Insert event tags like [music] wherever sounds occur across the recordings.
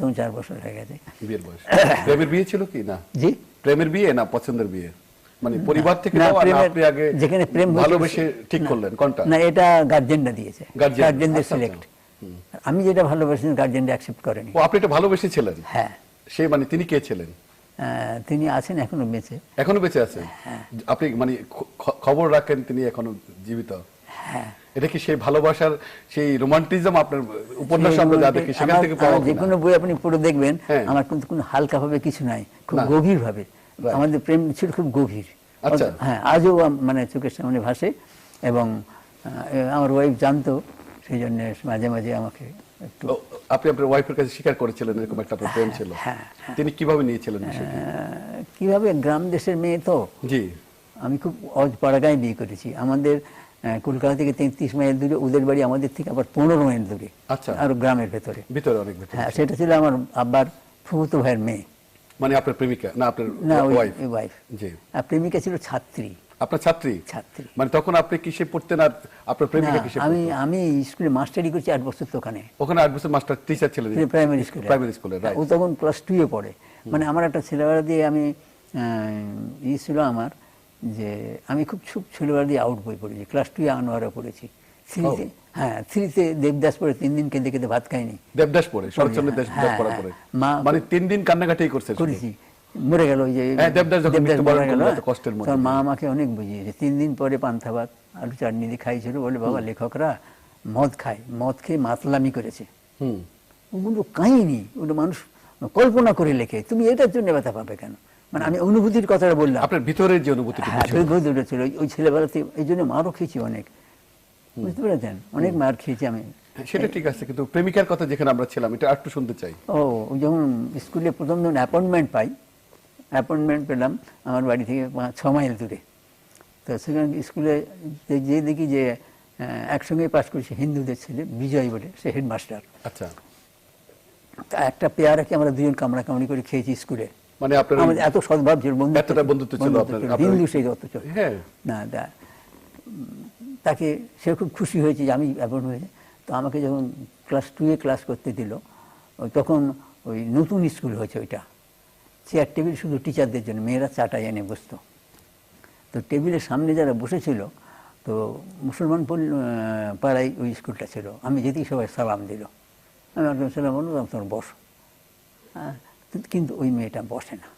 তখন চার বছর হয়ে গেছে। বিয়ের বয়স। প্রেমের বিয়ে ছিল কি? না। জি। প্রেমের বিয়ে না পছন্দের বিয়ে? মানে পরিবার থেকে আপনি আগে যেখানে প্রেম ভালোবেসে ঠিক করলেন কোনটা? না এটা গার্জেনরা দিয়েছে। গার্জেনদের আচ্ছা, সিলেক্ট আমি যেটা ভালোবাসি গার্জেনরা অ্যাকসেপ্ট করেনি। ও আপনি এটা ভালোবেসেছিলেন? হ্যাঁ। সে মানে তিনি কে ছিলেন? তিনি আছেন এখনও বেঁচে। এখনও বেঁচে আছেন? হ্যাঁ। আপনি মানে খবর রাখেন তিনি এখনও জীবিত? হ্যাঁ। এটা কি সেই ভালোবাসার সেই রোমান্টিজম আপনার উপন্যাস আমরা যা দেখি সেখান থেকে পাওয়া যে কোনো বই আপনি পড়ে দেখবেন হ্যাঁ। আমার কিন্তু কোনো হালকা ভাবে কিছু নাই খুব গভীর ভাবে আমাদের প্রেম ছিল খুব গভীর। আচ্ছা। হ্যাঁ আজও মানে চোখের সামনে ভাসে এবং আমার ওয়াইফ জানতো সেই জন্য মাঝে মাঝে আমাকে একটু আপনি আপনার ওয়াইফের কাছে স্বীকার করেছিলেন এরকম একটা প্রেম ছিল। হ্যাঁ, তিনি কীভাবে নিয়েছিলেন কীভাবে গ্রাম দেশের মেয়ে তো? জি। আমি খুব অজ পাড়াগায় বিয়ে করেছি। আমাদের কলকাতা থেকে তেত্রিশ মাইল দূরে ওদের বাড়ি আমাদের থেকে আবার পনেরো মাইল দূরে আচ্ছা। আর গ্রামের ভেতরে। ভিতরে অনেক হ্যাঁ সেটা ছিল আমার আব্বার ফুফুতো ভাইয়ের মেয়ে। মানে আপনার প্রেমিকা? না আপনার না ওয়াইফ ওয়াইফ জি। আর প্রেমিকা ছিল ছাত্রী। আপনার ছাত্রী? ছাত্রী। মানে তখন আপনি কিসে পড়তেন আর আপনার প্রেমিকা কিসে আমি আমি স্কুলে মাস্টারি করছি আট বছর ওখানে। ওখানে আট বছর মাস্টার টিচার ছিলেন প্রাইমারি স্কুলে প্রাইমারি স্কুলে ও তখন ক্লাস টুয়ে পড়ে। মানে আমার একটা ছেলেবেলা দিয়ে আমি ই ছিল আমার। যে আমি খুব খুব ছেলেবেলা দিয়ে আউট বই পড়েছি। ক্লাস টুয়ে আনোয়ারা পড়েছি। থ্রিতে হ্যাঁ থ্রিতে দেবদাস পড়ে তিন দিন কেঁদে কেঁদে ভাত খাইনি। দেবদাস পড়ে শরৎচন্দ্র হ্যাঁ, পড়া হ্যাঁ। পড়ে মা- মানে তিন দিন কান্নাকাটি করছে করেছি। মরে গেল ওই যে হ্যাঁ, দেবদাস যখন মারা গেল, কষ্টের মধ্যে। মা আমাকে অনেক বুঝিয়েছে। তিন দিন পরে পান্থা ভাত আলু চাটনি দিয়ে খাইছিল বলে বাবা লেখকরা মদ খায়। মদ খেয়ে মাতলামি করেছে। হুম। ওগুলো কাহিনী ওগুলো মানুষ কল্পনা করে লেখে। তুমি এটার জন্য ব্যথা পাবে কেন? মানে আমি অনুভূতির কথাটা বললাম। আপনার ভিতরের যে অনুভূতিটি হ্যাঁ ছিল, ওই ছেলেবেলাতে এই জন্য মারও খেয়েছি অনেক। বুঝতে পেরেছেন? অনেক মার খেয়েছি আমি। সেটা ঠিক আছে কিন্তু প্রেমিকার কথা যেখানে আমরা ছিলাম এটা একটু শুনতে চাই। ও যখন স্কুলে প্রথম যখন অ্যাপয়েন্টমেন্ট পাই অ্যাপয়েন্টমেন্ট পেলাম আমার বাড়ি থেকে ছ মাইল দূরে। তো সেখানে স্কুলে যে- যে দেখি যে একসঙ্গে পাশ করেছে হিন্দুদের ছেলে বিজয় বলে সে হেডমাস্টার আচ্ছা। একটা পেয়ারাকে আমরা দুজন কামড়া কামড়ি করে খেয়েছি স্কুলে। মানে আপনার এত সদ্ভাব ছিল বন্ধুত্ব এতটা বন্ধুত্ব ছিল আপনার- আপনার- হিন্দু সেই অথচ হ্যাঁ। না তাকে সে খুব খুশি হয়েছে যে আমি অ্যাপয়েন্ট হয়েছে তো আমাকে যখন ক্লাস টুয়ে ক্লাস করতে দিল তখন ওই নতুন স্কুল হয়েছে ওইটা। চেয়ার টেবিল শুধু টিচারদের জন্য মেয়েরা চাটাই এনে বসতো। তো টেবিলের সামনে যারা বসেছিল তো মুসলমান পাড়ায় ওই স্কুলটা ছিল। আমি যেতেই সবাই সালাম দিল। আমি একদম সালাম বললাম তোমার বস। হ্যাঁ, কিন্তু ওই মেয়েটা বসে না।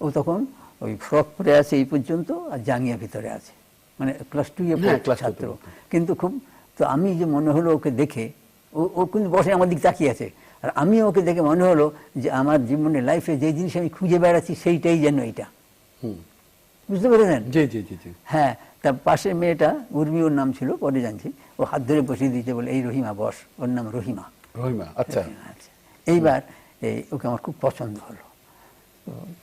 ও তখন ওই ফ্রক পরে আছে এই পর্যন্ত আর জাঙ্গিয়া ভিতরে আছে। মানে ক্লাস টু হ্যাঁ, তে ছাত্র। কিন্তু খুব তো আমি যে মনে হলো ওকে দেখে ও ও কিন্তু বসে আমার দিক তাকিয়ে আছে। আর আমি ওকে দেখে মনে হলো যে আমার জীবনে লাইফে যে জিনিস আমি খুঁজে বেড়াচ্ছি সেইটাই যেন এইটা হুম। বুঝতে পেরেছেন? জি জি জি জি। হ্যাঁ তার পাশে মেয়েটা উর্মি ওর নাম ছিল পরে জানছি। ও হাত ধরে বসিয়ে দিয়েছে বলে এই রহিমা বস ওর নাম রহিমা। রহিমা আচ্ছা। আচ্ছা। এইবার এই ওকে আমার খুব পছন্দ হলো।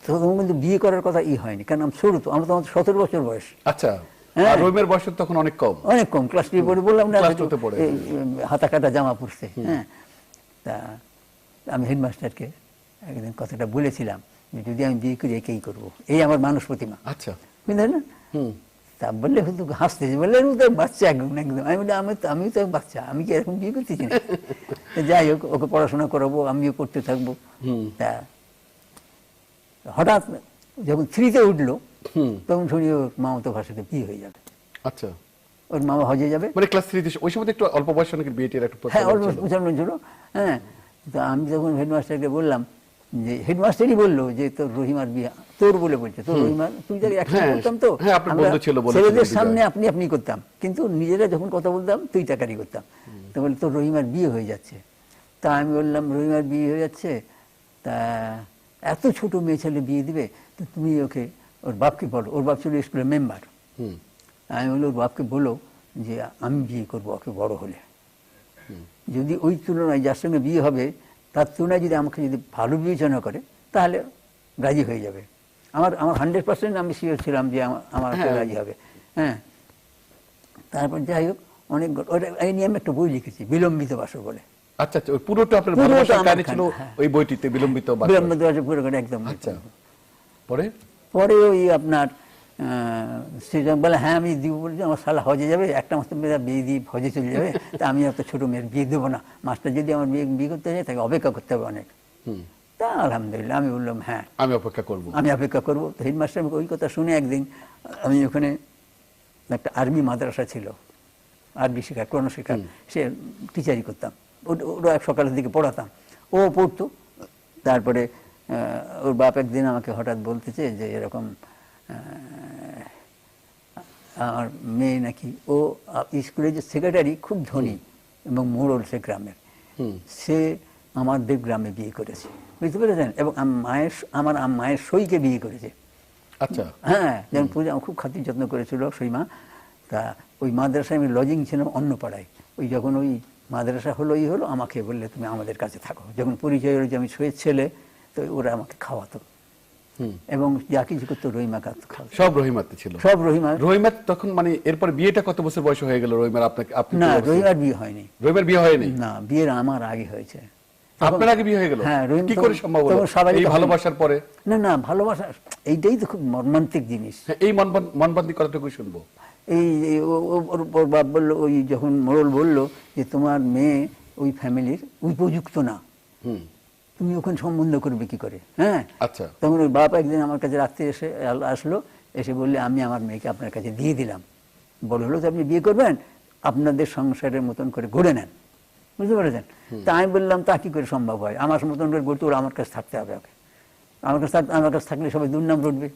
তো তখন কিন্তু বিয়ে করার কথা ই হয়নি কারণ আমি ছোট তো আমার তো আমার সতেরো বছর বয়স। আচ্ছা হ্যাঁ। আর রহিমের বয়স তখন অনেক কম। অনেক কম ক্লাস টু পড়ে বললাম না হাতা কাটা জামা পরছে হ্যাঁ। তা আমি হেডমাস্টারকে একদিন কথাটা বলেছিলাম যে যদি আমি বিয়ে করি একেই করব। এই আমার মানুষ প্রতিমা। আচ্ছা। বুঝলেন না? হুম। তা বললে কিন্তু হাসতেছে বললে আমি তো বাচ্চা একদম একদম। আমি বলি আমি তো আমি তো বাচ্চা আমি কি এরকম বিয়ে করতেছি না যাই হোক ওকে পড়াশোনা করাবো আমিও করতে থাকব। তা হঠাৎ যখন থ্রিতে উঠল হুম। তখন শুনি ওর মামাতো ভাষাতে বিয়ে হয়ে যাবে? আচ্ছা। ওর মামা হজে যাবে? মানে ক্লাস থ্রিতে ওই সময় একটু অল্প বয়স অনেক বিয়েটির একটু হ্যাঁ অল্প। প্রচলন ছিল। হ্যাঁ তো আমি যখন হেডমাস্টারকে বললাম যে হেডমাস্টারই বলল যে তোর রহিমার বিয়ে তোর বলে বলছে তোর রহিমার তুই যাকে একসাথে হ্যাঁ, করতাম তো হ্যাঁ, ছেলেদের সামনে আপনি আপনি করতাম কিন্তু নিজেরা যখন কথা বলতাম তুই টাকারি করতাম। তো বলে তোর রহিমার বিয়ে হয়ে যাচ্ছে। তা আমি বললাম রহিমার বিয়ে হয়ে যাচ্ছে? তা এত ছোট মেয়ে ছেলে বিয়ে দিবে? তো তুমি ওকে ওর বাপকে বলো ওর বাপ ছিল স্কুলের মেম্বার আমি বলি ওর বাপকে বলো যে আমি বিয়ে করব ওকে বড় হলে। যদি ওই তুলনায় যার সঙ্গে বিয়ে হবে তার তুলনায় যদি আমাকে যদি ভালো বিবেচনা করে তাহলে রাজি হয়ে যাবে। আমার আমার হান্ড্রেড পার্সেন্ট আমি শিওর ছিলাম যে আমার হ্যাঁ। রাজি হবে। হ্যাঁ। তারপর যাই হোক অনেক ওটা এই নিয়ে আমি একটা বই লিখেছি বিলম্বিত বাসর বলে। আচ্ছা আচ্ছা পুরোটা আপনার ভালোবাসার ছিল হ্যাঁ। ওই বইটিতে বিলম্বিত বাসর। বিলম্বিত বাসর পুরো একদম। আচ্ছা। পরে? পরে ওই আপনার সে যখন বলে হ্যাঁ আমি দিব বলছি আমার শালা হজে যাবে একটা মাস তো মেয়েরা বিয়ে দিয়ে হজে চলে যাবে তা আমি এত ছোট মেয়ের বিয়ে দেবো না। মাস্টার যদি আমার বিয়ে বিয়ে করতে যায় তাকে অপেক্ষা করতে হবে অনেক। হুম। তা আলহামদুলিল্লাহ আমি বললাম হ্যাঁ আমি অপেক্ষা করব। আমি অপেক্ষা করব। তো হেডমাস্টার আমাকে ওই কথা শুনে একদিন আমি ওখানে একটা আর্মি মাদ্রাসা ছিল আরবি শেখা কোরআন শেখা সে টিচারই করতাম। ওটা এক সকালের দিকে পড়াতাম। ও পড়তো তারপরে ওর বাপ একদিন আমাকে হঠাৎ বলতেছে যে এরকম আমার মেয়ে নাকি ও স্কুলের যে সেক্রেটারি খুব ধনী এবং মোড়ল সে গ্রামের। সে আমাদের গ্রামে বিয়ে করেছে। বুঝতে পেরেছেন? এবং আম- মায়ের আমার আম- মায়ের সইকে বিয়ে করেছে। আচ্ছা। হ্যাঁ যেমন পূজা খুব খাতির যত্ন করেছিল সইমা তা ওই মাদ্রাসায় আমি লজিং ছিলাম অন্য পাড়ায় ওই যখন ওই মাদ্রাসা হলো ই হলো আমাকে বললে তুমি আমাদের কাছে থাকো। যখন পরিচয় হলো যে আমি সইয়ের ছেলে তো ওরা আমাকে খাওয়াতো। এবং যা কিছু করতো রহিমা খাওয়াতো। সব রহিমাতে ছিল। সব রহিমা রহিমাত তখন মানে এরপরে বিয়েটা কত বছর বয়স হয়ে গেল রহিমার আপনাকে না রহিমার বিয়ে হয়নি। রহিমার বিয়ে হয়নি? না বিয়ের আমার আগে হয়েছে। আপনার আগে বিয়ে হয়ে গেল? হ্যাঁ, কি করে সম্ভব হলো? এই ভালোবাসার পরে? না না ভালোবাসা এইটাই তো খুব মর্মান্তিক জিনিস। হ্যাঁ, এই মনবান্দি কথাটুকু শুনব। এই ওর বাপ বলল ওই যখন মোড়ল বলল যে তোমার মেয়ে ওই ফ্যামিলির উপযুক্ত না। হুম। তুমি ওখানে সম্বন্ধ করবে কি করে? হ্যাঁ? আচ্ছা। তখন ওই বাপ একদিন আমার কাছে রাত্রে এসে আসলো এসে বললে আমি আমার মেয়েকে আপনার কাছে দিয়ে দিলাম। বড় হলো তো আপনি বিয়ে করবেন? আপনাদের সংসারের মতন করে গড়ে নেন। বুঝতে পেরেছেন? তা আমি বললাম তা কি করে সম্ভব হয়? আমার মতন করে গড়তে ওরা আমার কাছে থাকতে হবে ওকে। আমার কাছে আমার কাছে থাকলে সবাই দুর্নাম রটবে।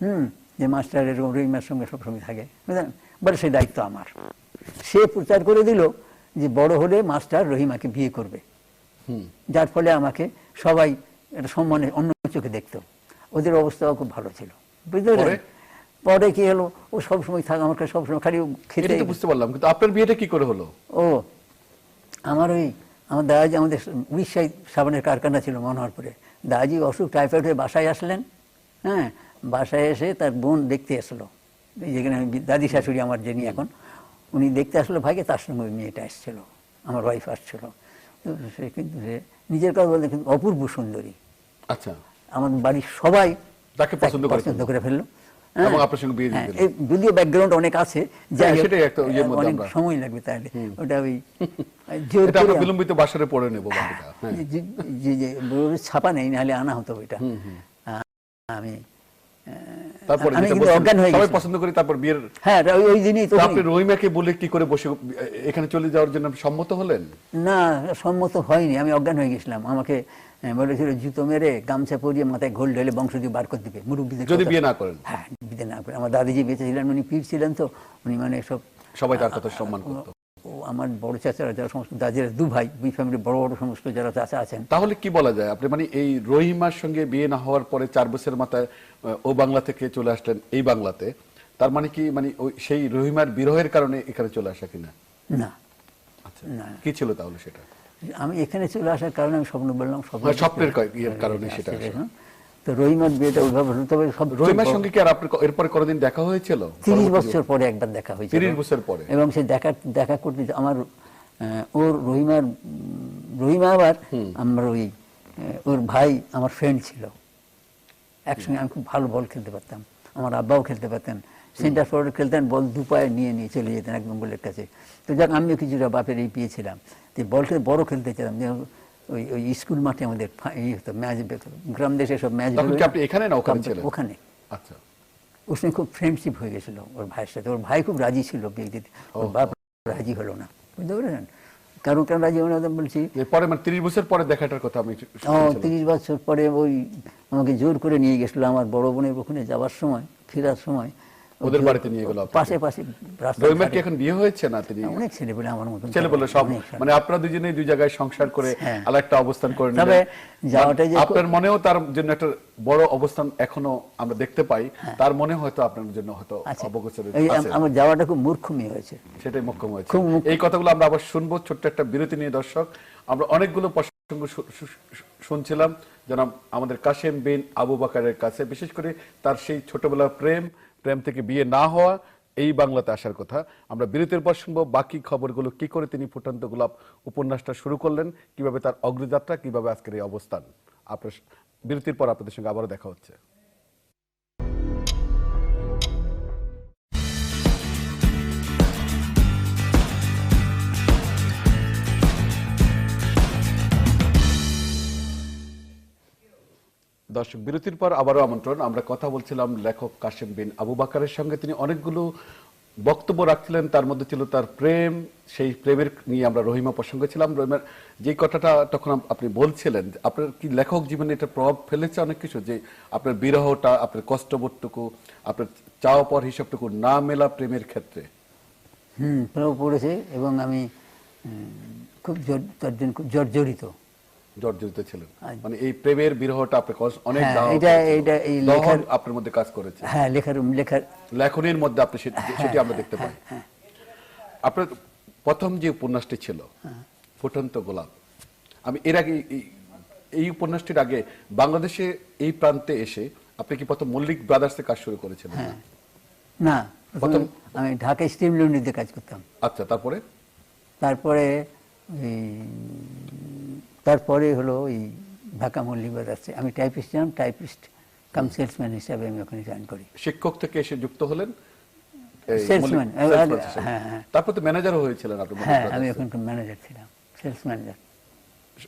হুম? যে মাস্টার এরকম রহিমার সঙ্গে সবসময় থাকে বুঝলেন? বলে সেই দায়িত্ব আমার। সে প্রচার করে দিল যে বড় হলে মাস্টার রহিমাকে বিয়ে করবে। যার ফলে আমাকে সবাই সম্মানে অন্য চোখে দেখতো। ওদের অবস্থাও খুব ভালো ছিল। বুঝতে পরে? পারলেন পরে কি হলো? ও সবসময় থাক আমার কাছে সবসময় খালি খেতে বুঝতে পারলাম কিন্তু আপনার বিয়েটা কি করে হলো? ও আমার ওই আমার দাদাজি আমাদের উড়িষ্যায় সাবানের কারখানা ছিল মনোহরপুরে। দাদাজি অসুখ টাইফয়েড হয়ে বাসায় আসলেন হ্যাঁ? বাসায় এসে তার বোন দেখতে আসলো। যেখানে আমি দাদি শাশুড়ি আমার যিনি এখন উনি দেখতে আসলো ভাইকে তার সঙ্গে ওই মেয়েটা এসেছিল আমার ওয়াইফ আসছিল। সে কিন্তু সে নিজের কথা বলতে কিন্তু অপূর্ব সুন্দরী। আচ্ছা। আমার বাড়ির সবাই তাকে পছন্দ করে পছন্দ করে ফেলল। হ্যাঁ। এই যদিও ব্যাকগ্রাউন্ড অনেক আছে যাই হ্যাঁ, অনেক সময় লাগবে তাহলে। ওটা ওই [laughs] বিলম্বিত বাসারে পড়ে নেব হ্যাঁ ছাপা নেই নাহলে আনা হতো ওইটা। আমি তারপরে সবাই পছন্দ করি তারপর বিয়ের হ্যাঁ ওই দিনই তো আপনি রহিমাকে বলে কি করে বসে এখানে চলে যাওয়ার জন্য সম্মত হলেন? না সম্মত হয়নি আমি অজ্ঞান হয়ে গেছিলাম। আমাকে বলেছিল জুতো মেরে গামছা পরিয়ে মাথায় ঘোল ঢেলে বংশ দিয়ে বার করে দিবে মুরব্বীদের যদি বিয়ে না করেন? হ্যাঁ বিয়ে না করে। আমার দাদিজি বেঁচে ছিলেন উনি পীর ছিলেন তো উনি মানে সব সবাই তার কথা সম্মান করতো। ও আমার বড় চাচারা যারা সমস্ত দাদিরা দু ভাই দুই ফ্যামিলির বড় বড় সমস্ত যারা চাচা আছেন। তাহলে কি বলা যায়? আপনি মানে এই রহিমার সঙ্গে বিয়ে না হওয়ার পরে চার বছরের মাথায় ও বাংলা থেকে চলে আসলেন এই বাংলাতে তার মানে কি মানে ওই সেই রহিমার বিরহের কারণে এখানে চলে আসা কিনা? না। আচ্ছা। না। কি ছিল তাহলে সেটা? আমি এখানে চলে আসার কারণে আমি স্বপ্ন বললাম হ্যাঁ, স্বপ্নের কারণে সেটা বিয়েটা ওইভাবে তবে সব রহিমার সঙ্গে কি আর এরপরে কোনোদিন দেখা হয়েছিল? তিরিশ বছর পরে একবার দেখা হয়েছে 30 বছর পরে? এবং সে দেখা দেখা করতে আমার ওর রহিমার রহিমা আবার আমার ওই ওর ভাই আমার ফ্রেন্ড ছিল। একসঙ্গে আমি খুব ভালো বল খেলতে পারতাম। আমার আব্বাও খেলতে পারতেন। সেন্টার ফরওয়ার্ড খেলতেন বল দু পায়ে নিয়ে নিয়ে চলে যেতেন একদম গোলের কাছে। তো যাক আমিও কিছুটা বাপের এই পেয়েছিলাম। তো বল খেলে বড় খেলতে চাইতাম। ওই ওই স্কুল মাঠে আমাদের হতো ম্যাচ গ্রাম দেশে সব ম্যাচ এখানে না ওখানে? ওখানে। আচ্ছা। ওর সঙ্গে খুব ফ্রেন্ডশিপ হয়ে গেছিল ওর ভাইয়ের সাথে। ওর ভাই খুব রাজি ছিল বিয়ে দিতে ওর বাপ রাজি হলো না। বুঝতে পেরেছেন? কারণ কেন রাজি হলো না বলছি। পরে মানে তিরিশ বছর পরে দেখাটার কথা আমি তিরিশ বছর পরে ওই আমাকে জোর করে নিয়ে গেছিল আমার বড় বোনের ওখানে যাওয়ার সময় ফেরার সময়। ওদের বাড়িতে নিয়ে গেল পাশে পাশে রহিমার কি এখন বিয়ে হয়েছে না তিনি? অনেক ছেলে বলে আমার মতন ছেলে বলে সব। মানে আপনারা দুজনেই দুই জায়গায় সংসার করে হ্যাঁ। আলাদা অবস্থান করে তবে যাওয়াটা যে- আপনার মনেও তার জন্য একটা বড় অবস্থান এখনও আমরা দেখতে পাই। তার মনে হয়তো আপনার জন্য হয়তো আচ্ছা। অবগোচরে। আমার যাওয়াটা খুব মূর্খমি হয়েছে। সেটাই মুখ্যম হয়েছে। এই কথাগুলো আমরা আবার শুনব ছোট্ট একটা বিরতি নিয়ে দর্শক। আমরা অনেকগুলো প্রসঙ্গ শুনছিলাম। যেন আমাদের কাশেম বিন আবু বাকারের কাছে। বিশেষ করে তার সেই ছোটবেলার প্রেম প্রেম থেকে বিয়ে না হওয়া, এই বাংলাতে আসার কথা। আমরা বিরতির পর শুনব বাকি খবরগুলো, কি করে তিনি ফুটন্ত গোলাপ উপন্যাসটা শুরু করলেন, কীভাবে তার অগ্রযাত্রা, কীভাবে আজকের এই অবস্থান। আপনার বিরতির পর আপনাদের সঙ্গে আবারও দেখা হচ্ছে। দর্শক, বিরতির পর আবারও আমন্ত্রণ। আমরা কথা বলছিলাম লেখক কাশেম বিন আবু বাকারের সঙ্গে। তিনি অনেকগুলো বক্তব্য রাখছিলেন, তার মধ্যে ছিল তার প্রেম, সেই প্রেমের নিয়ে আমরা রহিমা প্রসঙ্গে ছিলাম। রহিমার যে কথাটা তখন আপনি বলছিলেন আপনার কি লেখক জীবনে এটা প্রভাব ফেলেছে অনেক কিছু? যে আপনার বিরহটা, আপনার কষ্টবোধটুকু, আপনার চাওয়া পর হিসাবটুকু না মেলা প্রেমের ক্ষেত্রে? হুম প্রভাব পড়েছে এবং আমি খুব খুব জর্জরিত। জর্জরিত ছিলেন। মানে এই প্রেমের বিরহটা অনেক হ্যাঁ, এটা- এটা এই লেখার- আপনার মধ্যে কাজ করেছে। হ্যাঁ লেখার লেখার লেখনের মধ্যে আপনি সেটি আমরা দেখতে পাই। আপনার প্রথম যে উপন্যাসটি ছিল ফুটন্ত গোলাপ আমি এর আগে এই- উপন্যাসটির আগে বাংলাদেশে এই প্রান্তে এসে আপনি কি প্রথম মল্লিক ব্রাদার্সে কাজ শুরু করেছিলেন? হ্যাঁ। না প্রথম- আমি ঢাকা স্টিম লন্ড্রিতে কাজ করতাম। আচ্ছা তারপরে? তারপরে তারপরে হলো ওই ঢাকা মল্লিক বাজারে আমি টাইপিস্ট ছিলাম টাইপিস্ট কাম সেলসম্যান হিসাবে আমি ওখানে জয়েন করি। শিক্ষক থেকে এসে যুক্ত হলেন? হিসেবে। হ্যাঁ, হ্যাঁ। তারপর তো ম্যানেজারও হয়েছিলেন আপনি হ্যাঁ আমি। ম্যানেজার ছিলাম সেলস ম্যানেজার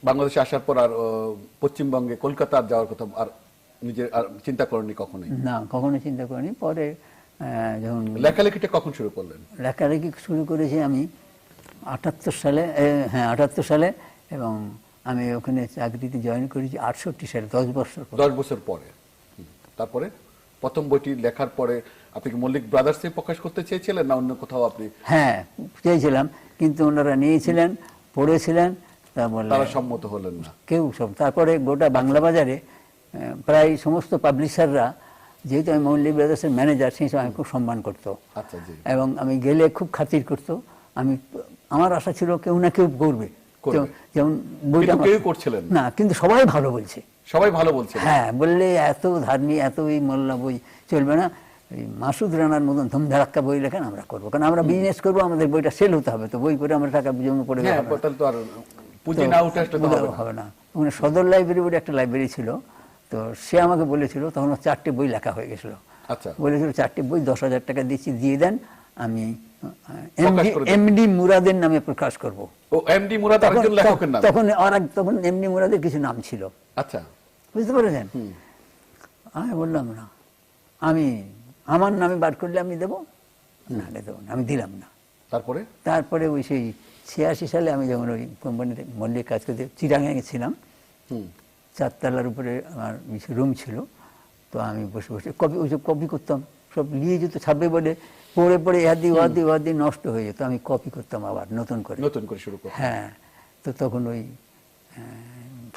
বাংলাদেশে আসার পর আর পশ্চিমবঙ্গে কলকাতা যাওয়ার কথা আর নিজের আর চিন্তা করেননি কখনোই? না কখনো চিন্তা করিনি। পরে যখন লেখালেখিটা কখন শুরু করলেন? লেখালেখি শুরু করেছি আমি আটাত্তর সালে হ্যাঁ আটাত্তর সালে এবং আমি ওখানে চাকরিতে জয়েন করেছি আটষট্টি সালে দশ বছর দশ বছর পরে। তারপরে প্রথম বইটি লেখার পরে আপনি কি মল্লিক ব্রাদার্সে প্রকাশ করতে চেয়েছিলেন না অন্য কোথাও আপনি? হ্যাঁ চেয়েছিলাম কিন্তু ওনারা নিয়েছিলেন পড়েছিলেন তারা সম্মত হলেন না। কেউ সব তারপরে গোটা বাংলা বাজারে প্রায় সমস্ত পাবলিশাররা যেহেতু আমি মল্লিক ব্রাদার্সের ম্যানেজার সেই সময় আমি খুব সম্মান করতো। আচ্ছা এবং আমি গেলে খুব খাতির করতো। আমি আমার আশা ছিল কেউ না কেউ করবে। যেমন- বইটা কেউ করছিলেন। না। কিন্তু সবাই ভালো বলছে। সবাই ভালো বলছেন হ্যাঁ বললে এত ধার্মিক এত এই মোল্লা বই চলবে না। মাসুদ রানার মতন ধুমধারাক্কা বই লেখেন আমরা করব। কারণ আমরা বিজনেস করব আমাদের বইটা সেল হতে হবে। তো বই করে আমরা টাকা জমা পড়ে হ্যাঁ হবে না। ওখানে সদর লাইব্রেরি বলে একটা লাইব্রেরি ছিল। তো সে আমাকে বলেছিল তখন চারটে বই লেখা হয়ে গেছিল। আচ্ছা। বলেছিল চারটে বই দশ হাজার টাকা দিচ্ছি দিয়ে দেন। আমি। এমডি মুরাদের নামে প্রকাশ করব। ও এমডি মুরাদ আরেকজন লেখকের নাম। তখন তখন এমডি মুরাদের কিছু নাম ছিল। আচ্ছা। বুঝতে পেরেছেন? আমি বললাম না আমি আমার নামে বার করলে আমি দেবো? না দেবো না আমি দিলাম না। তারপরে? তারপরে ওই সেই ছিয়াশি সালে আমি যখন ওই কোম্পানিতে মল্লিক কাজ করতে চিরাঙে ছিলাম হুম। চারতলার উপরে আমার রুম ছিল। তো আমি বসে বসে কপি ওই সব কপি করতাম সব নিয়ে যেত ছাপবে বলে পড়ে পড়ে ইহাদি ওয়াদি ওয়াদি নষ্ট হয়ে যেত। আমি কপি করতাম আবার নতুন করে। নতুন করে শুরু করুন হ্যাঁ তো তখন ওই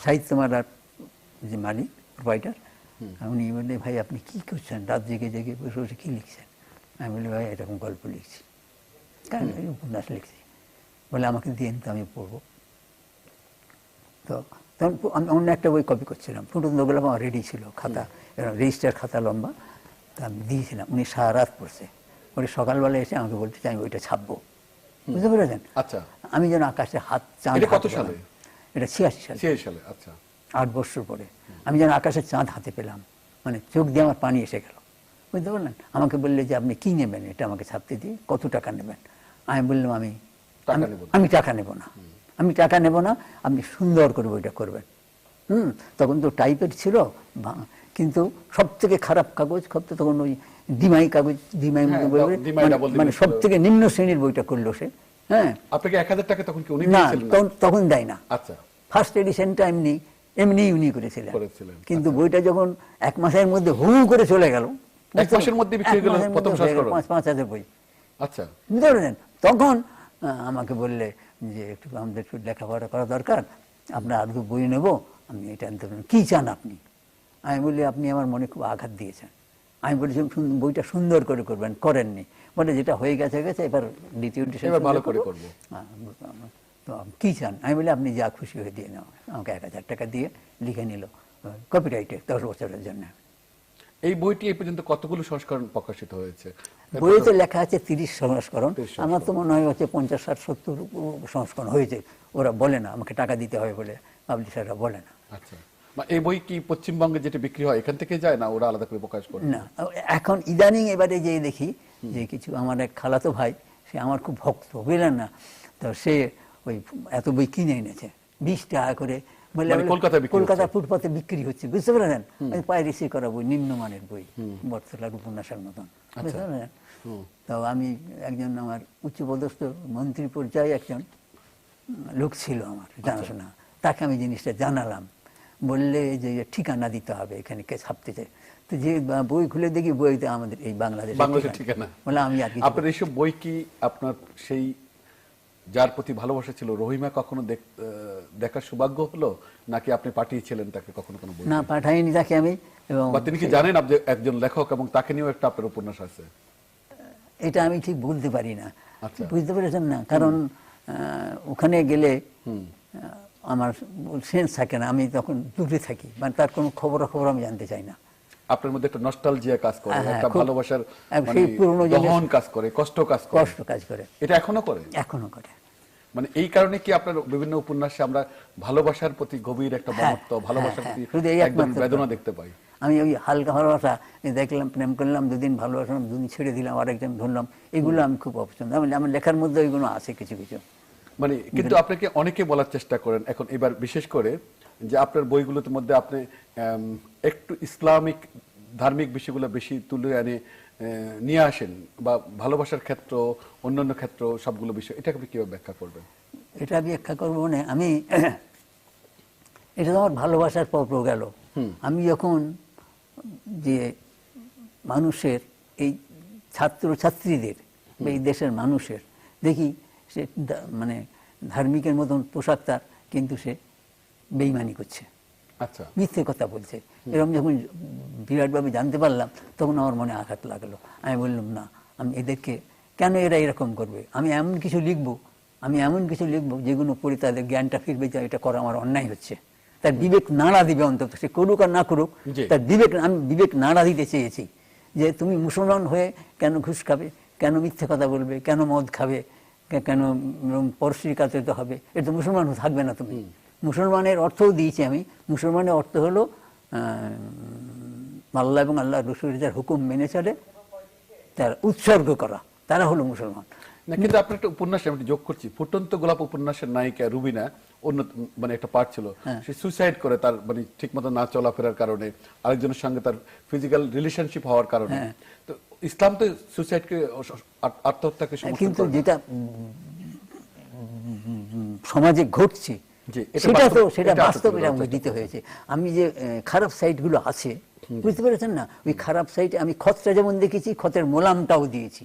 সাহিত্যমালার যে মালিক প্রোভাইডার উনি বললে ভাই আপনি কি করছেন? রাত জেগে জেগে বসে বসে কি লিখছেন? আমি বলি ভাই এরকম গল্প লিখছি। কারণ এই উপন্যাস লিখছি। বলে আমাকে দিন তো আমি পড়ব। তো তখন আমি অন্য একটা বই কপি করছিলাম। ফুটন্ত গোলাপ আমার রেডি ছিল খাতা রেজিস্টার খাতা লম্বা তা আমি দিয়েছিলাম। উনি সারা রাত পড়ছে। উনি সকালবেলা এসে আমাকে বলতে চাই আমি ওইটা ছাপবো। বুঝতে পেরেছেন? আচ্ছা। আমি যেন আকাশে হাত চাঁদ কত সালে? এটা ছিয়াশি সালে। সেই সালে আচ্ছা। আট বছর পরে। আমি যেন আকাশে চাঁদ হাতে পেলাম। মানে চোখ দিয়ে আমার পানি এসে গেল। বুঝতে পারলেন? আমাকে বললে যে আপনি কি নেবেন? এটা আমাকে ছাপতে দিয়ে কত টাকা নেবেন? আমি বললাম আমি আমি- টাকা নেব না। আমি টাকা নেব না আপনি সুন্দর করে বইটা করবেন। হুম তখন তো টাইপের ছিল কিন্তু সব থেকে খারাপ কাগজ তো তখন ওই দিমাই কাগজ দিমাই হ্যাঁ, মতো বই মানে- মানে সব থেকে নিম্ন শ্রেণির বইটা করল সে। হ্যাঁ। আপনাকে এক হাজার টাকা তখন কি উনি না তখন- দেয় না। আচ্ছা। ফার্স্ট এডিশনটা এমনি এমনি উনি করেছিলেন। কিন্তু বইটা যখন এক মাসের মধ্যে হু করে চলে গেল এক মাসের মধ্যে বিক্রি গেল প্রথম হয়ে সংস্করণ? পাঁচ পাঁচ হাজার বই। আচ্ছা। পারলেন? তখন আমাকে বললে যে একটু আমাদের একটু লেখাপড়া করা দরকার আপনার আর দু বই নেব আমি এটা আনতে। কি চান আপনি? আমি বলি আপনি আমার মনে খুব আঘাত দিয়েছেন। আমি বলেছিলাম বইটা সুন্দর করে করবেন। করেননি। বলে যেটা হয়ে গেছে গেছে এবার দ্বিতীয় ভালো করে করব। তো কি চান? আমি বলি আপনি যা খুশি হয়ে দিয়ে নাও। আমাকে এক হাজার টাকা দিয়ে লিখে নিল কপিরাইটে দশ বছরের জন্য। এই বইটি এই পর্যন্ত কতগুলো সংস্করণ প্রকাশিত হয়েছে? বইতে লেখা আছে তিরিশ সংস্করণ। 30 আমার তো মনে হয় হচ্ছে পঞ্চাশ ষাট সত্তর সংস্করণ হয়েছে। ওরা বলে না আমাকে টাকা দিতে হবে বলে পাবলিশাররা বলে না। আচ্ছা। মানে এই বই কি পশ্চিমবঙ্গে যেটা বিক্রি হয় এখান থেকে যায় না ওরা আলাদা করে প্রকাশ করে? না এখন ইদানিং এবারে যে দেখি যে কিছু আমার এক খালাতো ভাই সে আমার খুব ভক্ত বুঝলেন না? তো সে ওই এত বই কিনে এনেছে বিশ টাকা করে। মানে কলকাতা। ফুটপাতে বিক্রি হচ্ছে বুঝতে পারলেন? পাইরেসি করা বই নিম্নমানের বই বটতলার উপন্যাসের মতন আচ্ছা। বুঝতে পারলেন? তো আমি একজন আমার উচ্চপদস্থ মন্ত্রী পর্যায়ে একজন লোক ছিল আমার আচ্ছা। জানাশোনা। তাকে আমি জিনিসটা জানালাম। বললে যে ঠিকানা দিতে হবে এখানে কে ছাপতে চাই তো যে বই খুলে দেখি বইতে আমাদের এই বাংলাদেশ বাংলাদেশের ঠিকানা। বলে আমি আর কিছু আপনার এইসব বই কি আপনার সেই যার প্রতি ভালোবাসা ছিল রহিমা কখনো দেখার সৌভাগ্য হলো? নাকি আপনি পাঠিয়েছিলেন তাকে কখনো কোনো না পাঠাইনি তাকে আমি এবং তিনি কি জানেন আপনি একজন লেখক এবং তাকে নিয়েও একটা আপনার উপন্যাস আছে? এটা আমি ঠিক বলতে পারি না। আচ্ছা। বুঝতে পেরেছেন না? কারণ আহ, ওখানে গেলে আমার সেন্স থাকে না আমি তখন দূরে থাকি মানে তার কোনো খবর খবর আমি জানতে চাই না। আপনার মধ্যে একটা নস্টালজিয়া কাজ করে হ্যাঁ, একটা ভালোবাসার মানে সেই পুরনো দহন কাজ করে কষ্ট কাজ করে। কষ্ট কাজ করে। এটা এখনও করে? এখনও করে। মানে এই কারণে কি আপনার বিভিন্ন উপন্যাসে আমরা ভালোবাসার প্রতি গভীর একটা হ্যাঁ, মমত্ব ভালোবাসার হ্যাঁ, প্রতি হ্যাঁ। একদম বেদনা দেখতে পাই। আমি ওই হালকা ভালোবাসা দেখলাম প্রেম করলাম দুদিন ভালোবাসলাম দুদিন ছেড়ে দিলাম আরেকজন ধরলাম এগুলো আমি খুব অপছন্দ আমি আমার লেখার মধ্যে ওইগুলো আছে কিছু কিছু। মানে কিন্তু আপনাকে অনেকে বলার চেষ্টা করেন। এখন এবার বিশেষ করে যে আপনার বইগুলোর মধ্যে আপনি একটু ইসলামিক ধার্মিক বিষয়গুলো বেশি তুলে আনে নিয়ে আসেন বা ভালোবাসার ক্ষেত্র অন্যান্য ক্ষেত্র সবগুলো বিষয় এটাকে আপনি কীভাবে ব্যাখ্যা করবেন? এটা ব্যাখ্যা করব মানে আমি [clears throat] এটা তো আমার ভালোবাসার পর গেল। আমি যখন যে মানুষের এই ছাত্র ছাত্রীদের বা এই দেশের মানুষের দেখি সে মানে ধার্মিকের মতন পোশাক তার কিন্তু সে বেইমানি করছে। আচ্ছা। মিথ্যে কথা বলছে। এরকম যখন বিরাটভাবে জানতে পারলাম তখন আমার মনে আঘাত লাগল। আমি বললাম না আমি এদেরকে কেন এরা এরকম করবে? আমি এমন কিছু লিখব আমি এমন কিছু লিখব যেগুলো পড়ে তাদের জ্ঞানটা ফিরবে যে এটা করা আমার অন্যায় হচ্ছে। তার বিবেক নাড়া দিবে অন্তত সে করুক আর না করুক তার বিবেক আমি বিবেক নাড়া দিতে চেয়েছি যে তুমি মুসলমান হয়ে কেন ঘুষ খাবে কেন মিথ্যে কথা বলবে কেন মদ খাবে কেন পরশ্রীর কাছে তো হবে? এটা তো মুসলমান থাকবে না তুমি। মুসলমানের অর্থও দিয়েছি আমি। মুসলমানের অর্থ হলো আল্লাহ এবং আল্লাহ রসুলের যার হুকুম মেনে চলে তার উৎসর্গ করা। তারা হলো মুসলমান। না কিন্তু আপনার একটা উপন্যাস আমি যোগ করছি। ফুটন্ত গোলাপ উপন্যাসের নায়িকা রুবিনা অন্য মানে একটা পার্ট ছিল। হ্যাঁ। সে সুইসাইড করে তার মানে ঠিক মতো না চলাফেরার কারণে আরেকজনের সঙ্গে তার ফিজিক্যাল রিলেশনশিপ হওয়ার কারণে। হ্যাঁ। তো ইসলাম তো সুইসাইডকে আত- আত্মহত্যাকে কিন্তু যেটা সমাজে ঘটছে সেটা তো সেটা বাস্তব আসলে দিতে হয়েছে। আমি যে খারাপ সাইটগুলো আছে বুঝতে পেরেছেন না? ওই খারাপ সাইটে আমি খতটা যেমন দেখেছি খতের মোলামটাও দিয়েছি।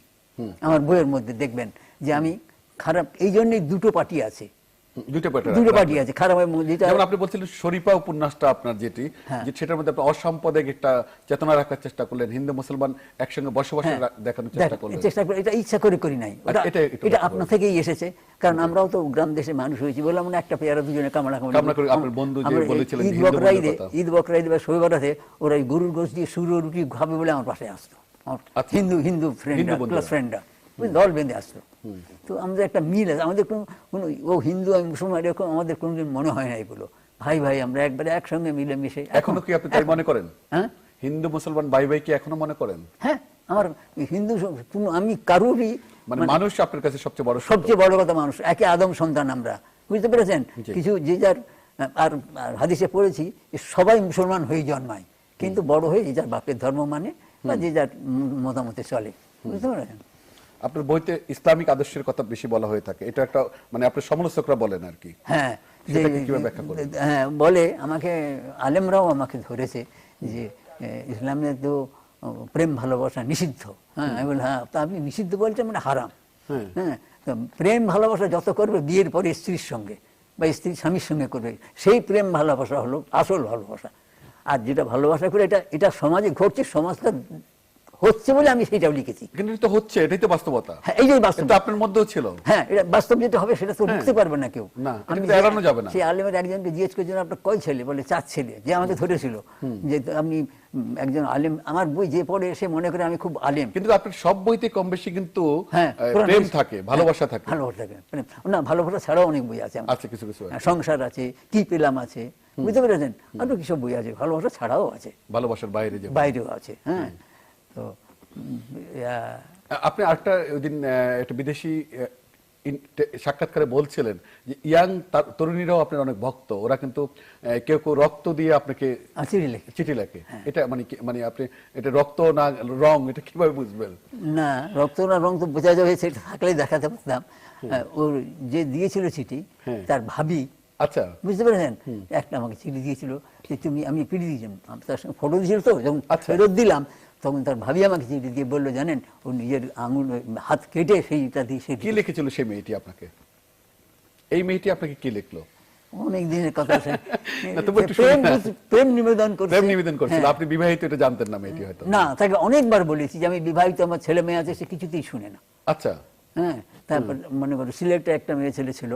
আমার বইয়ের মধ্যে দেখবেন যে আমি খারাপ এই জন্যই দুটো পার্টি আছে। দুটো পার্টি দুটো পার্টি আছে খারাপ যেটা যেমন আপনি বলছিলেন শরীফা উপন্যাসটা আপনার যেটি হ্যাঁ। যে সেটার মধ্যে আপনি অসাম্প্রদায়িক একটা চেতনা রাখার চেষ্টা করলেন হিন্দু মুসলমান একসঙ্গে বসবাস হ্যাঁ, দেখানোর চেষ্টা করলেন। চেষ্টা করে এটা ইচ্ছা করে করি নাই। এটা থেকেই এসেছে কারণ আমরাও তো গ্রাম দেশে মানুষ হয়েছি বললাম না একটা পেয়ারা দুজনে কামড়া কামড়া করে আপনার বন্ধু যে বলেছিলেন ঈদ বকরাইদে ঈদ বকরাইদে বা ওরা গরুর গোস দিয়ে সুরো রুটি খাবে বলে আমার পাশে আসতো। আচ্ছা। হিন্দু হিন্দু ফ্রেন্ড হিন্দু বন্ধুরা। ক্লাস ফ্রেন্ডরা দল বেঁধে আসতো তো আমাদের একটা মিল আছে। আমাদের কোনো কোনো ও হিন্দু আমি মুসলমান এরকম আমাদের কোনোদিন মনে হয় না এগুলো। ভাই ভাই আমরা একবারে একসঙ্গে মিলে মিশে এখনও কি আপনি তাই মনে করেন? হ্যাঁ? হিন্দু মুসলমান ভাই ভাই কি এখনও মনে করেন? হ্যাঁ আমার হিন্দু কোনো আমি কারোরই মানে মানুষ আপনার কাছে সবচেয়ে বড় সবচেয়ে বড় কথা মানুষ একে আদম সন্তান আমরা। বুঝতে পেরেছেন? কিছু যে যার আর আর হাদিসে পড়েছি সবাই মুসলমান হয়ে জন্মায়। কিন্তু বড় হয়ে যে যার বাপের ধর্ম মানে বা যে যার মতামতে চলে। বুঝতে পেরেছেন? আপনার বইতে ইসলামিক আদর্শের কথা বেশি বলা হয়ে থাকে। এটা একটা মানে আপনার সমালোচকরা বলেন আর কি। হ্যাঁ? হ্যাঁ বলে আমাকে আলেমরাও আমাকে ধরেছে যে এ, ইসলামে তো প্রেম ভালোবাসা নিষিদ্ধ। হ্যাঁ আমি বলি হ্যাঁ তা আপনি নিষিদ্ধ বলছেন মানে হারাম। হ্যাঁ। হ্যাঁ তো প্রেম ভালোবাসা যত করবে বিয়ের পরে স্ত্রীর সঙ্গে বা স্ত্রী স্বামীর সঙ্গে করবে সেই প্রেম ভালোবাসা হলো আসল ভালোবাসা। আর যেটা ভালোবাসা করে এটা এটা সমাজে ঘটছে সমাজটা হচ্ছে বলে আমি সেটাও লিখেছি। কিন্তু তো হচ্ছে এটাই তো বাস্তবতা। হ্যাঁ এই যে বাস্তব এটা আপনার মধ্যেও ছিল। হ্যাঁ এটা বাস্তব যেটা হবে সেটা তো হ্যাঁ। লিখতে পারবে না কেউ। না, আমি এড়ানো যাবে না। সেই আলেমের একজনকে জিজ্ঞেস আপনার কয় ছেলে বলে চার ছেলে যে আমাকে ধরেছিল যে আপনি একজন আলেম আমার বই যে পড়ে সে মনে করে আমি খুব আলেম। কিন্তু আপনার সব বইতে কম বেশি কিন্তু হ্যাঁ প্রেম থাকে ভালোবাসা হ্যাঁ, থাকে। ভালোবাসা থাকে। না ভালোবাসা ছাড়াও অনেক বই আছে কিছু কিছু হ্যাঁ, সংসার আছে কি পেলাম আছে বুঝতে পেরেছেন? আরও কিছু বই আছে ভালোবাসা ছাড়াও আছে। ভালোবাসার বাইরে যে বাইরেও আছে হ্যাঁ। তো আপনি আরেকটা ওই দিন একটা বিদেশি সাক্ষাৎকারে বলছিলেন যে ইয়াং তরুণীরাও আপনার অনেক ভক্ত। ওরা কিন্তু কেউ কেউ রক্ত দিয়ে আপনাকে চিঠি লেখে। চিঠি লেখে। এটা মানে মানে আপনি এটা রক্ত না রং এটা কীভাবে বুঝবেন? না রক্ত না রং তো বোঝা যাবে সেটা থাকলেই দেখাতে পারতাম। হ্যাঁ, ওর যে দিয়েছিল চিঠি হ্যাঁ। তার ভাবি আচ্ছা। বুঝতে পেরেছেন? একটা আমাকে চিঠি দিয়েছিল যে তুমি আমি পিড়ি দিয়েছিলাম। তার সঙ্গে ফটো দিয়েছিল তো যখন আচ্ছা। ফেরত দিলাম তখন তার ভাবি আমাকে চিঠি দিয়ে বলল জানেন ও নিজের আঙুল হাত কেটে সেইটা দিয়ে সে কি লিখেছিল সেই মেয়েটি আপনাকে? এই মেয়েটি আপনাকে কি লিখলো? অনেক দিনের কথা [laughs] প্রেম নিবেদন করছে। প্রেম নিবেদন করছিল। হ্যাঁ। আপনি বিবাহিত এটা জানতেন না মেয়েটি হয়তো। না তাকে অনেকবার বলেছি যে আমি বিবাহিত আমার ছেলে মেয়ে আছে সে কিছুতেই শুনে না। আচ্ছা। হ্যাঁ তারপর মনে করো সিলেটে একটা মেয়ে ছেলে ছিল।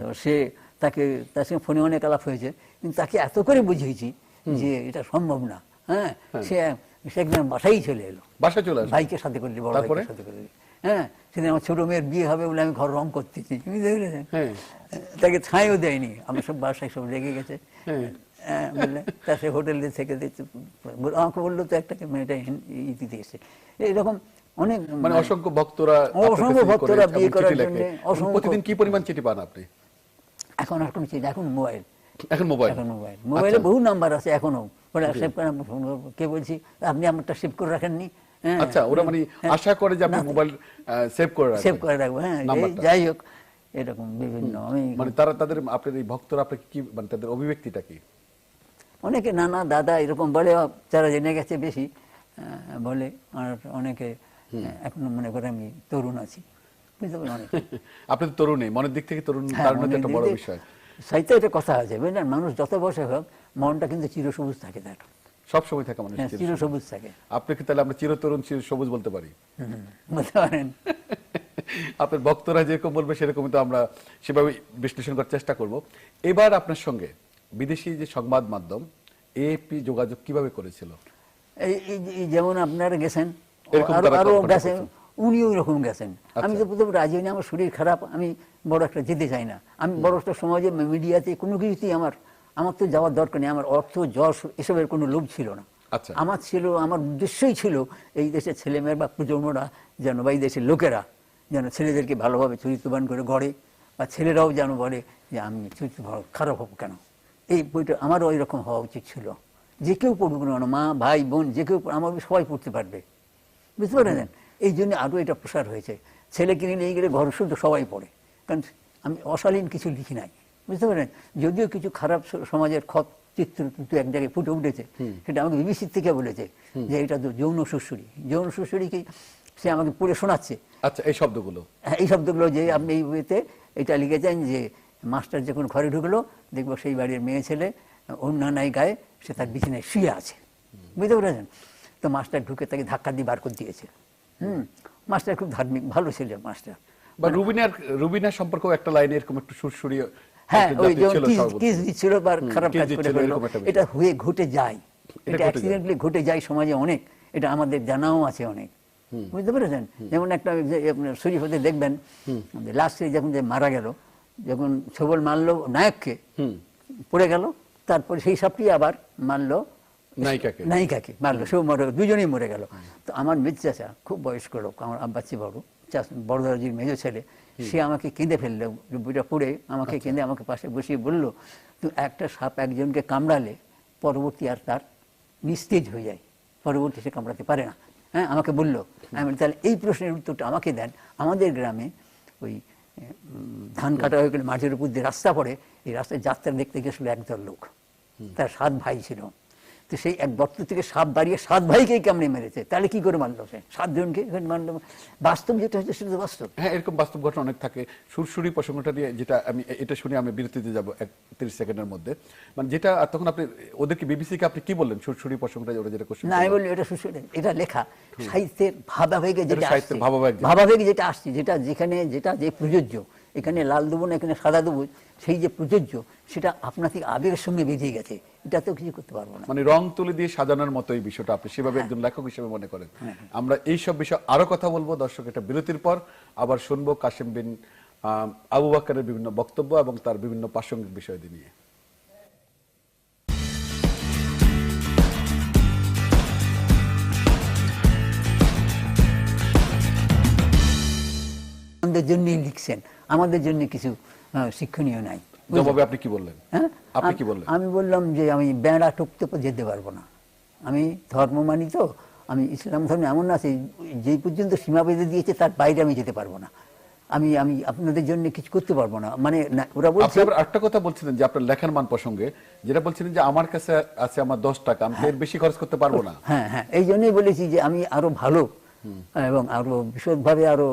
তো সে তাকে তার সঙ্গে ফোনে অনেক আলাপ হয়েছে। কিন্তু তাকে এত করে বুঝিয়েছি যে এটা সম্ভব না। হ্যাঁ। সে সে একদিন বাসাই চলে এলো। বাসায় চলে ভাইকে সাথে বড় ভাইকে সাথে হ্যাঁ সেদিন আমার ছোট মেয়ের বিয়ে হবে বলে আমি ঘর রং করতেছি তুমি দেখলেন হ্যাঁ। তাকে ছাইও দেয়নি আমার সব বাসায় সব রেগে গেছে। হ্যাঁ। হ্যাঁ, বললে তা সে হোটেলে থেকে আমাকে বলল তো একটা মেয়েটা দিতে এসে এইরকম অনেক মানে অসংখ্য ভক্তরা অসংখ্য ভক্তরা বিয়ে চিঠি করার। জন্যে অসংখ্য- প্রতিদিন কি পরিমাণ চিঠি পান আপনি? এখন আর কোনো চিন্তা এখন মোবাইল। এখন মোবাইল? এখন মোবাইল। মোবাইলে বহু নাম্বার আছে এখনও বলে সেভ করে কে বলছি? আপনি আমারটা সেভ করে রাখেননি। হ্যাঁ। আচ্ছা ওরা মানে আশা করে যে আপনি মোবাইল সেভ করে রাখবেন। সেভ করে রাখব হ্যাঁ যাই হোক এরকম বিভিন্ন আমি মানে তারা তাদের আপনার এই ভক্তরা আপনাকে কি মানে তাদের অভিব্যক্তিটা কি? অনেকে নানা দাদা এরকম বলে যারা জেনে গেছে বেশি বলে আর অনেকে আহ, এখনও মনে করে আমি তরুণ আছি। বুঝতে পারলেন অনেকে। [laughs] আপনি তো তরুণী মনের দিক থেকে তরুণ হ্যাঁ, তার মধ্যে একটা বড় বিষয়। সাহিত্যে একটা কথা আছে বুঝলেন? মানুষ যত বয়সে হোক মনটা কিন্তু চিরসবুজ থাকে তার। সব সময় থাকে মানুষ হ্যাঁ চিরসবুজ। থাকে। আপনি কি তাহলে আমরা চিরতরুণ চির সবুজ বলতে পারি? বলতে পারেন। [laughs] আপনার ভক্তরা যেরকম বলবে সেরকমই তো আমরা সেভাবে বিশ্লেষণ করার চেষ্টা করব। এবার আপনার সঙ্গে বিদেশি যে সংবাদ মাধ্যম এপি যোগাযোগ কীভাবে করেছিল? এই যেমন আপনারা গেছেন আরও গেছেন উনিও এরকম গেছেন। আমি আচ্ছা। তো প্রথমে রাজি হইনি আমার শরীর খারাপ আমি বড় একটা যেতে চাই না। আমি বড় একটা সমাজে মিডিয়াতে কোনো কিছুতেই আমার আমার তো যাওয়ার দরকার নেই আমার অর্থ যশ এসবের কোনো লোভ ছিল না। আচ্ছা। আমার ছিল আমার উদ্দেশ্যই ছিল এই দেশের ছেলেমেয়ের বা প্রজন্মরা যেন বা এই দেশের লোকেরা যেন ছেলেদেরকে ভালোভাবে চরিত্রবান করে গড়ে বা ছেলেরাও যেন বলে যে আমি চরিত্র খারাপ হব কেন? এই বইটা আমারও ওই রকম হওয়া উচিত ছিল। যে কেউ পড়ুক না মা ভাই বোন যে কেউ আমার সবাই পড়তে পারবে। বুঝতে পারলেন? এই জন্য আরও এটা প্রসার হয়েছে। ছেলে কিনে নিয়ে গেলে ঘর শুদ্ধ সবাই পড়ে। কারণ আমি অশালীন কিছু লিখি নাই। বুঝতে পারেন যদিও কিছু খারাপ সমাজের খত চিত্র কিন্তু এক জায়গায় ফুটে উঠেছে। সেটা আমাকে বিবিসির থেকে বলেছে যে এটা তো যৌন সুশ্রী যৌন সুশ্রী কি সে আমাকে পড়ে শোনাচ্ছে। আচ্ছা এই শব্দগুলো? হ্যাঁ, এই শব্দগুলো যে আপনি এই বইতে এটা লিখেছেন যে মাস্টার যখন ঘরে ঢুকলো দেখব সেই বাড়ির মেয়ে ছেলে অন্যান্য গায়ে সে তার বিছানায় শুয়ে আছে। বুঝতে পেরেছেন? তো মাস্টার ঢুকে তাকে ধাক্কা দিয়ে বার করে দিয়েছে। হুম? মাস্টার খুব ধার্মিক ভালো ছেলে মাস্টার। বা রুবিনার রুবিনার সম্পর্কেও একটা লাইনে এরকম একটু সুরসুরি হ্যাঁ একটা ওই যেমন কিস- দিচ্ছিল বা খারাপ কাজ করে ফেলল। এটা হয়ে ঘটে যায়। এটা। অ্যাক্সিডেন্টলি ঘটে যায়। সমাজে অনেক। এটা আমাদের জানাও আছে অনেক। বুঝতে পেরেছেন? যেমন একটা শরীফতে দেখবেন লাস্টে যখন যে মারা গেল যখন ছবল মারলো নায়ককে পড়ে গেল তারপরে সেই সবটি আবার মারলো নায়িকাকে। নায়িকাকে মারলো সেও মরে দুজনেই মরে গেল। তো আমার চাচা খুব বয়স্ক লোক আমার আব্বাচ্ছি বড় চাচ- বড় দাদাজির মেজো ছেলে সে আমাকে কেঁদে ফেলল বইটা পড়ে আমাকে কেঁদে আমাকে পাশে বসিয়ে বলল তো একটা সাপ একজনকে কামড়ালে পরবর্তী আর তার নিস্তেজ হয়ে যায় পরবর্তী সে কামড়াতে পারে না। হ্যাঁ আমাকে বলল। আমি বলি, তাহলে এই প্রশ্নের উত্তরটা আমাকে দেন। আমাদের গ্রামে ওই ধান কাটা হয়ে গেলে মাঠের উপর দিয়ে রাস্তা পড়ে এই রাস্তায় যাত্রা দেখতে গেছিল একদল লোক। তার সাত ভাই ছিল। তো সেই এক গর্ত থেকে সাপ দাঁড়িয়ে সাত ভাইকেই কামড়ে মেরেছে? তাহলে কি করে মারলো সে? সাতজনকে মারলো বাস্তব যেটা হচ্ছে সেটা বাস্তব। হ্যাঁ এরকম বাস্তব ঘটনা অনেক থাকে। সুরসুরি প্রসঙ্গটা নিয়ে যেটা আমি এটা শুনে আমি বিরতিতে যাব এক তিরিশ সেকেন্ডের মধ্যে। মানে যেটা তখন আপনি ওদেরকে বিবিসিকে আপনি কি বললেন? সুরসুরি প্রসঙ্গটা ওরা যেটা না আমি বলি এটা সুস্থ এটা লেখা। সাহিত্যের ভাবাবেগে যেটা সাহিত্যের ভাবাবেগ। ভাবাবেগে যেটা আসছে যেটা যেখানে যেটা যে প্রযোজ্য। এখানে লাল দেবো না এখানে সাদা দেবো সেই যে প্রযোজ্য সেটা আপনার থেকে আবেগের সঙ্গে বেঁধে গেছে এটা তো কিছু করতে পারব না। মানে রং তুলি দিয়ে সাজানোর মতো এই বিষয়টা আপনি সেভাবে একজন লেখক হিসেবে মনে করেন। আমরা এই সব বিষয় আরও কথা বলব দর্শক এটা বিরতির পর আবার শুনব কাশিম বিন আবু বাক্কারের বিভিন্ন বক্তব্য এবং তার বিভিন্ন প্রাসঙ্গিক বিষয় নিয়ে। আমাদের জন্যই লিখছেন আমাদের জন্য কিছু শিক্ষণীয় নাই। জবাবে আপনি কি বললেন? হ্যাঁ? আপনি কি বললেন? আমি বললাম যে আমি বেড়া পর যেতে পারব না। আমি ধর্ম মানি তো আমি ইসলাম ধর্মে এমন আছে যেই পর্যন্ত সীমা বেঁধে দিয়েছে তার বাইরে আমি যেতে পারব না। আমি আমি আপনাদের জন্য কিছু করতে পারব না। মানে ওরা আপনি বলছে আবার একটা কথা বলছিলেন যে আপনার লেখার মান প্রসঙ্গে যেটা বলছিলেন যে আমার কাছে আছে আমার দশ টাকা আমি এর বেশি খরচ করতে পারব না। হ্যাঁ হ্যাঁ এই জন্যই বলেছি যে আমি আরও ভালো এবং আরও বিশদভাবে আরও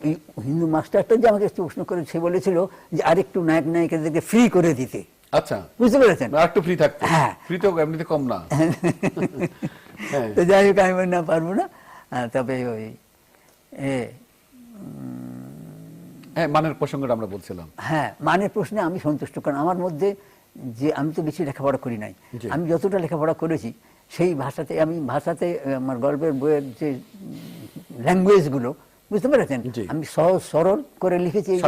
এই হিন্দু মাস্টারটা যে আমাকে প্রশ্ন করে সে বলেছিল যে আরেকটু নায়ক নায়িকাদেরকে ফ্রি করে দিতে। আচ্ছা। বুঝতে পেরেছেন? একটু ফ্রি থাকতে। হ্যাঁ। ফ্রি তো এমনিতে কম না। [laughs] হ্যাঁ। তো যাই হোক আমি না পারব না। তবে ওই হ্যাঁ মানের প্রসঙ্গটা আমরা বলছিলাম। হ্যাঁ মানের প্রশ্নে আমি সন্তুষ্ট কারণ আমার মধ্যে যে আমি তো বেশি লেখাপড়া করি নাই। আমি যতটা লেখাপড়া করেছি সেই ভাষাতে আমি ভাষাতে আমার গল্পের বইয়ের যে ল্যাঙ্গুয়েজগুলো বুঝতে পেরেছেন? আমি সহজ সরল করে লিখেছি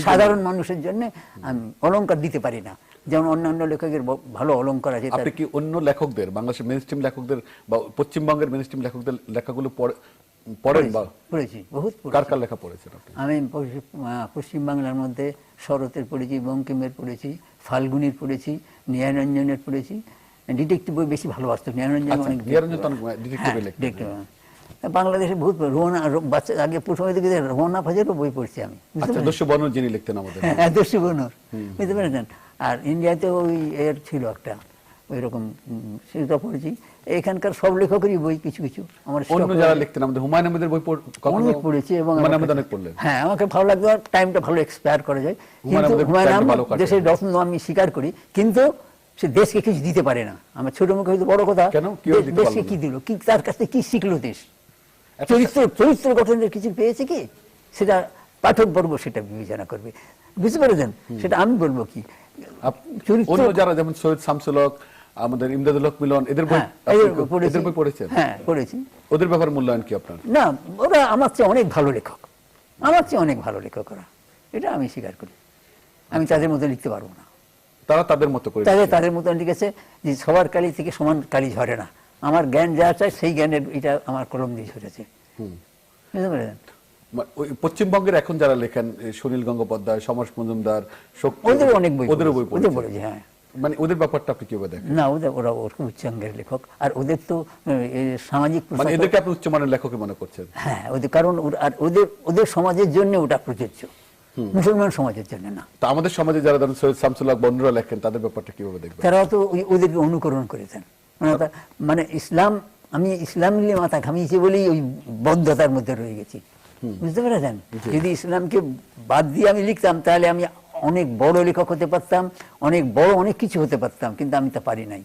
সাধারণ মানুষের জন্য। আমি অলংকার দিতে পারি না। যেমন অন্যান্য লেখকের ভালো অলংকার আছে আপনি কি অন্য লেখকদের বাংলাদেশের মেন স্ট্রিম লেখকদের বা পশ্চিমবঙ্গের মেন স্ট্রিম লেখকদের লেখাগুলো পড়ে- পড়েন বা পড়েছি বহুত। কার কার লেখা পড়েছেন আমি পশ্চিম- পশ্চিমবাংলার মধ্যে শরতের পড়েছি বঙ্কিমের পড়েছি ফাল্গুনির পড়েছি নীহারঞ্জনের পড়েছি। ডিটেকটিভ বই বেশি ভালোবাসতো নীহারঞ্জন আচ্ছা, অনেক নীহারঞ্জন হ্যাঁ। বাংলাদেশে বহুত রোহনা বাচ্চা আগে প্রথমে দিকে রোহনা ফাজেরও বই পড়ছি আমি আচ্ছা? দস্যু যিনি লিখতেন আমাদের হ্যাঁ দস্যু বনুর বুঝতে পেরেছেন? আর ইন্ডিয়াতে ওই এর ছিল একটা সেটা পড়েছি। এখানকার সব লেখকেরই বই কিছু কিছু। আমার অন্য যারা লিখতেন আমাদের হুমায়ুন আহমেদের বই অনেক পড়েছি এবং অনেক পড়লেন। হ্যাঁ আমাকে ভালো লাগতো টাইমটা ভালো এক্সপায়ার করা যায়। কিন্তু হুমায়ুন আহমেদ দেশের রত্ন আমি স্বীকার করি কিন্তু সে দেশকে কিছু দিতে পারে না। আমার ছোট মুখে হয়তো বড় কথা দেশকে কি দিল? কি তার কাছে কি শিখলো দেশ? চরিত্র চরিত্র গঠনের কিছু পেয়েছে কি? সেটা পাঠক বর্গ সেটা বিবেচনা করবে। বুঝতে পেরেছেন? সেটা আমি বলব কি? অন্য যারা যেমন সৈয়দ শামসুল হক আমাদের ইমদাদুল হক মিলন এদের বই হ্যাঁ এদের বই পড়েছেন। হ্যাঁ পড়েছি। ওদের ব্যাপারে মূল্যায়ন কি আপনার? না ওরা আমার চেয়ে অনেক ভালো লেখক। আমার চেয়ে অনেক ভালো লেখক ওরা। এটা আমি স্বীকার করি। আমি তাদের মতো লিখতে পারব না। তারা তাদের মতো করে তাদের। তাদের লিখেছে যে সবার কালি থেকে সমান কালি ঝরে না। আমার জ্ঞান যা চায় সেই জ্ঞানের এটা আমার কলম দিয়ে বুঝতে ওই পশ্চিমবঙ্গের এখন যারা লেখেন সুনীল গঙ্গোপাধ্যায় সমর মজুমদার ওদের অনেক বই ওদেরও বই ওদের। পড়েছি। হ্যাঁ। মানে ওদের ব্যাপারটা আপনি কীভাবে দেখেন? না ওদের ওরা উচ্চাঙ্গের লেখক আর ওদের তো সামাজিক মানে এদেরকে আপনি উচ্চমানের লেখক মনে করছেন? হ্যাঁ ওদের কারণ আর ওদের ওদের সমাজের জন্য ওটা প্রযোজ্য। মুসলমান সমাজের জন্য না। তা আমাদের সমাজে যারা ধরেন সৈয়দ শামসুল হক বন্ধুরা লেখেন তাদের ব্যাপারটা কীভাবে দেখবেন? তারাও তো ওদেরকে অনুকরণ করেছেন। মানে মানে ইসলাম আমি ইসলাম নিয়ে মাথা ঘামিয়েছি বলেই ওই বদ্ধতার মধ্যে রয়ে গেছি। বুঝতে পেরেছেন? যদি ইসলামকে বাদ দিয়ে আমি লিখতাম তাহলে আমি অনেক বড় লেখক হতে পারতাম অনেক বড় অনেক কিছু হতে পারতাম কিন্তু আমি তা পারি নাই।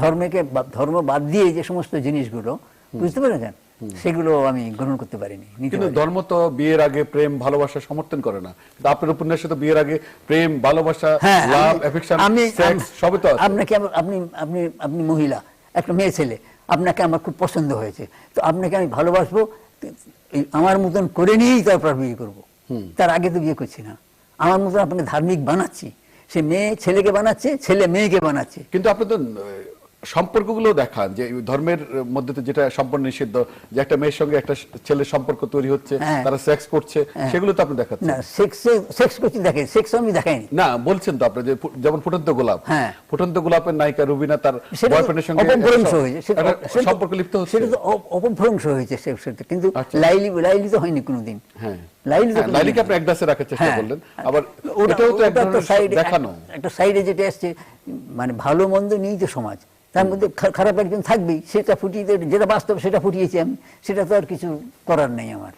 ধর্মকে ধর্ম বাদ দিয়ে যে সমস্ত জিনিসগুলো বুঝতে পেরেছেন? সেগুলো আমি গ্রহণ করতে পারিনি কিন্তু ধর্ম তো বিয়ের আগে প্রেম ভালোবাসা সমর্থন করে না। আপনার উপন্যাসে তো বিয়ের আগে প্রেম ভালোবাসা লাভ অ্যাফেকশন সেক্স সবই তো আপনাকে আপনি আপনি আপনি মহিলা একটা মেয়ে ছেলে আপনাকে আমার খুব পছন্দ হয়েছে। তো আপনাকে আমি ভালোবাসবো আমার মতন করে নিয়েই তারপর বিয়ে করব। তার আগে তো বিয়ে করছি না। আমার মতন আপনাকে ধার্মিক বানাচ্ছি। সে মেয়ে ছেলেকে বানাচ্ছে ছেলে মেয়েকে বানাচ্ছে। কিন্তু আপনি তো সম্পর্কগুলো দেখান যে ধর্মের মধ্যে তো যেটা সম্পূর্ণ নিষিদ্ধ যে একটা মেয়ের সঙ্গে একটা ছেলের সম্পর্ক তৈরি হচ্ছে হ্যাঁ। তারা সেক্স করছে সেগুলো তো আপনি দেখাচ্ছেন না সেক্স সেক্স করছি দেখে সেক্স আমি দেখাইনি না বলছেন তো আপনি যে যেমন ফুটন্ত গোলাপ হ্যাঁ। ফুটন্ত গোলাপের নায়িকা রুবিনা তার বয়ফ্রেন্ডের সঙ্গে অপভ্রংশ একটা- হয়েছে একটা সম্পর্ক লিপ্ত হচ্ছে সেটা তো অপ- অপভ্রংশ হয়েছে সে সেটা কিন্তু আচ্ছা। লাইলি লাইলি তো হয়নি কোনোদিন হ্যাঁ লাইলি তো হ্যাঁ, লাইলিকে আপনি এক দাসে রাখার চেষ্টা হ্যাঁ। করলেন আবার ওটা- এটাও তো এক ওটা ধরনের side এ- দেখানো একটা সাইডে যেটা আসছে মানে ভালো মন্দ নিয়েই তো সমাজ তার মধ্যে খারাপ একজন থাকবেই, সেটা ফুটিয়ে যেটা বাস্তব সেটা ফুটিয়েছি আমি, সেটা তো আর কিছু করার নেই আমার।